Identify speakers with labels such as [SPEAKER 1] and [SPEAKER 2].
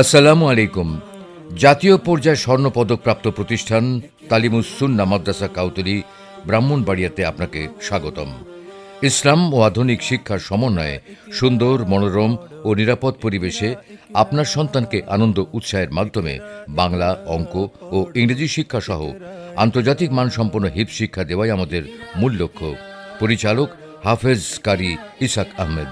[SPEAKER 1] আসসালামু আলাইকুম। জাতীয় পর্যায়ে স্বর্ণপদকপ্রাপ্ত প্রতিষ্ঠান তালিমুসুন্না মাদ্রাসা কাউতলি, ব্রাহ্মণবাড়িয়াতে আপনাকে স্বাগতম। ইসলাম ও আধুনিক শিক্ষার সমন্বয়ে সুন্দর, মনোরম ও নিরাপদ পরিবেশে আপনার সন্তানকে আনন্দ উৎসাহের মাধ্যমে বাংলা, অঙ্ক ও ইংরেজি শিক্ষা সহ আন্তর্জাতিক মানসম্পন্ন হিপ শিক্ষা দেওয়াই আমাদের মূল লক্ষ্য। পরিচালক হাফেজ কারি ইসাক আহমেদ।